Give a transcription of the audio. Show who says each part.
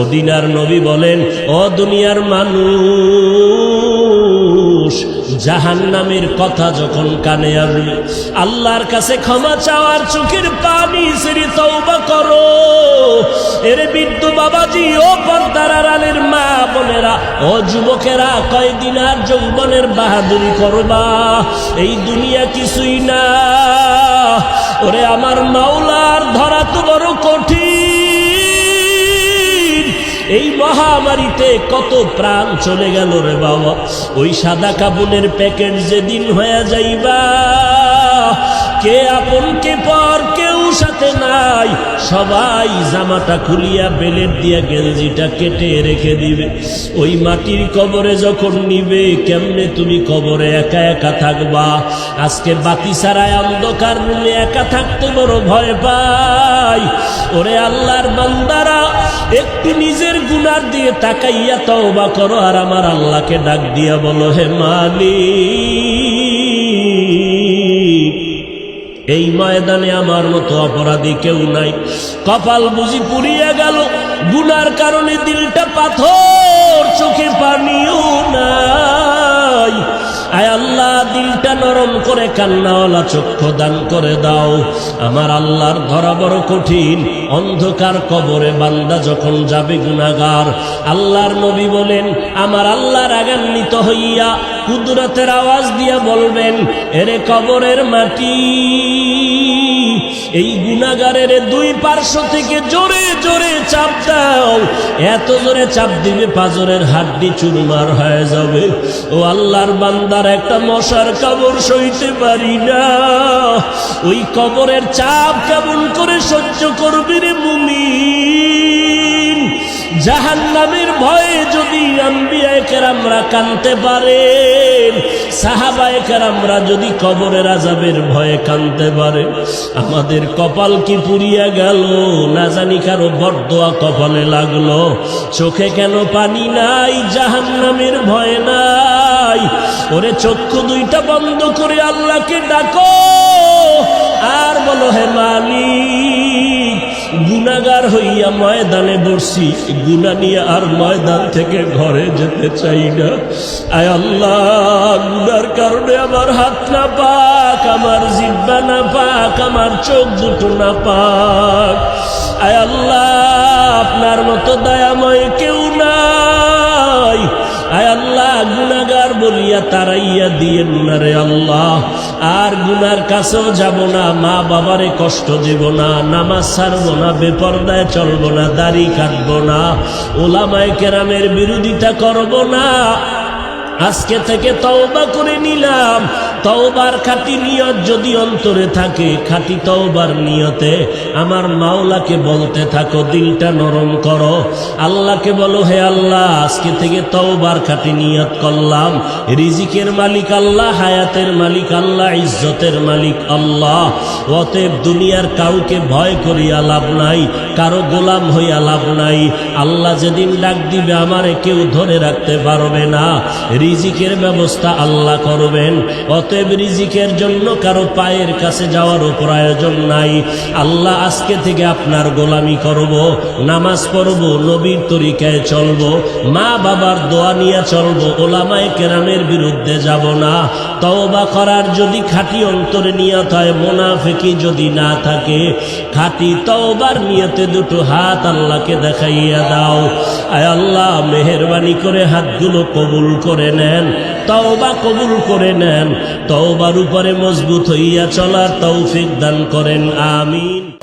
Speaker 1: মদিনার নবী বলেন, ও দুনিয়ার মানুষ জাহান নামের কথা যখন কানে আসবে আল্লাহর কাছে ক্ষমা চাওয়ার চোখের পানি সেরি তওবা করো। এর বিদ্যু বাবাজি, ও পর্দার আড়ালের মা বোনেরা, ও যুবকেরা, কয়দিন আর যৌবনের বাহাদুরি করবা? এই দুনিয়া কিছুই না। ওরে আমার মাওলার, ধরা তো বড় কঠিন। এই মহামারীতে কত প্রাণ চলে গেল রে বাবা। ওই সাদা কাপড়ের প্যাকেট যেদিন হয়ে যাইবা, কে আপন, কে পর, কেউ সাথে নাই। সবাই জামাটা খুলিয়া বেলের দিয়া গেঞ্জিটা কেটে রেখে দিবে। ওই মাটির কবরে যখন নিবে, কেমনে তুমি কবরে একা একা থাকবা? আজকে বাতি ছাড়ায় অন্ধকার রুমে একা থাকতে বড় ভয় পাই। ওরে আল্লাহর বান্দারা একটু নিজের গুনার দিয়ে তাকাইয়া তওবা করো আর আমার আল্লাহকে ডাক দিয়া বলো, হে মালি এই ময়দানে আমার মতো অপরাধী কেউ নাই। কপাল বুঝি পুড়িয়া গেল। গুনার কারণে দিলটা পাথর, চোখে পানিও আল্লাহ দিলটা নরম করে কান্নাওয়ালা চক্ষু দান করে দাও। আমার আল্লাহর ধরা বড় কঠিন। অন্ধকার কবরে বান্দা যখন যাবে গুণাগার আল্লাহর নবী বলেন, আমার আল্লাহর আগান্বিত হইয়া কুদরতের আওয়াজ দিয়া বলবেন, এরে কবরের মাটি। এই গুনাগারের দুই পার্শ্ব থেকে জোরে জোরে চাপ দাও। এত জোরে চাপ দিবে পাজরের হাড্ডি চুরমার হয়ে যাবে। ও আল্লাহর বান্দার একটা মশার কবর সইতে পারি না। ওই কবরের চাপ কেমন করে সহ্য করবি রে মুমিন? জাহান নামের ভয়ে যদি আম্বিয়ায় কেরামরা কানতে পারেন সাহাবায় কেরামরা যদি কবরের আজাবের ভয়ে কানতে পারে, আমাদের কপাল কি পুড়িয়া গেল? না জানি কারও বরদোয়া কপালে লাগল। চোখে কেন পানি নাই? জাহান নামের ভয় নাই। ওরে চক্ষু দুইটা বন্ধ করে আল্লাহকে ডাকো। আর বলো, হে মালিক গুনাগার হইয়া ময়দানে বসছি গুনা নিয়ে আর ময়দান থেকে ঘরে যেতে চাই না। আয় আল্লাহ গুনার কারণে আমার হাত না পাক, আমার জিব্বা না পাক, আমার চোখ দুটো না পাক। আয় আল্লাহ, আপনার মতো দয়াময় কেউ নাই। আয় আল্লাহ গুনাগার বলিয়া তারাইয়া দিয়েন না রে আল্লাহ। আর গুনার কাছেও যাব না, মা বাবারে কষ্ট দেব না, নামাজ ছাড়ব না, বেপর্দায় চলবো না, দাড়ি কাটব না, ওলামায় কেরামের বিরোধিতা করব না। আজকে থেকে তওবা করে নিলাম। তওবার খাঁটি নিয়ত যদি অন্তরে থাকে, খাঁটি তওবার নিয়তে আমার মাওলাকে বলতে থাকো, দিলটা নরম করো। আল্লাহকে বলো, হে আল্লাহ, আজকে থেকে তওবার খাঁটি নিয়ত করলাম। রিজিকের মালিক আল্লাহ, হায়াতের মালিক আল্লাহ, ইজ্জতের মালিক আল্লাহ। অতএব দুনিয়ার কাউকে ভয় করিয়া লাভ নাই, কারও গোলাম হইয়া লাভ নাই। আল্লাহ যেদিন ডাক দিবে, আমারে কেউ ধরে রাখতে পারবে না। রিজিকের ব্যবস্থা আল্লাহ করবেন। অতএব রিজিকের জন্য কারও পায়ের কাছে যাওয়ারও প্রয়োজন নাই। আল্লাহ আজকে থেকে আপনার গোলামি করব, নামাজ পড়ব, নবীর তরিকায় চলব, মা বাবার দোয়া নিয়ে চলব, ওলামায় কেরামের বিরুদ্ধে যাব না। তওবা করার যদি খাঁটি অন্তরে নিয়ত হয়, মোনাফেকি যদি না থাকে, খাঁটি তওবার নিয়তে দুটো হাত আল্লাহকে দেখাইয়া দাও। আয় আল্লাহ, মেহরবানি করে হাতগুলো কবুল করে নেন। তওবা কবুল করে নেন। তওবার উপরে মজবুত হইয়া চলার তৌফিক দান করেন। আমিন।